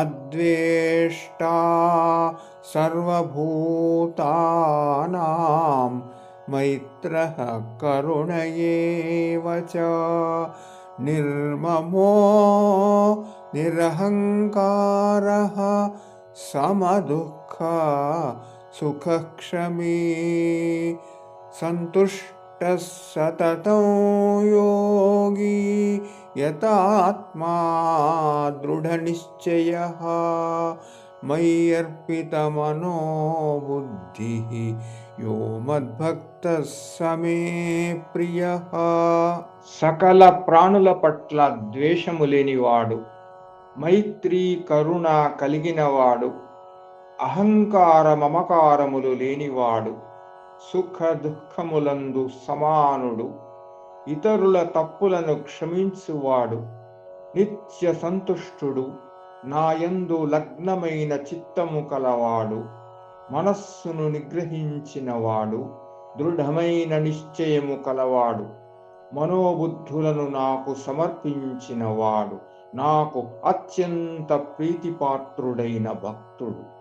अद्वेष्टा सर्वभूतानां मैत्रः करुण एव च निर्ममो निरहङ्कारः समदुःख सुखक्षमी सन्तुष्टः सततं योगी యథాత్మా దృఢనిశ్చయ మయ్యర్పితమనో బుద్ధి యో మద్భక్త సమే ప్రియ సకల ప్రాణుల పట్ల ద్వేషము లేనివాడు మైత్రి కరుణ కలిగినవాడు అహంకార మమకారములు లేనివాడు సుఖ దుఃఖములందు సమానుడు. ఇతరుల తప్పులను క్షమించువాడు నిత్య సంతుష్టుడు నాయందు లగ్నమైన చిత్తము కలవాడు మనస్సును నిగ్రహించినవాడు దృఢమైన నిశ్చయము కలవాడు మనోబుద్ధులను నాకు సమర్పించినవాడు నాకు అత్యంత ప్రీతిపాత్రుడైన భక్తుడు.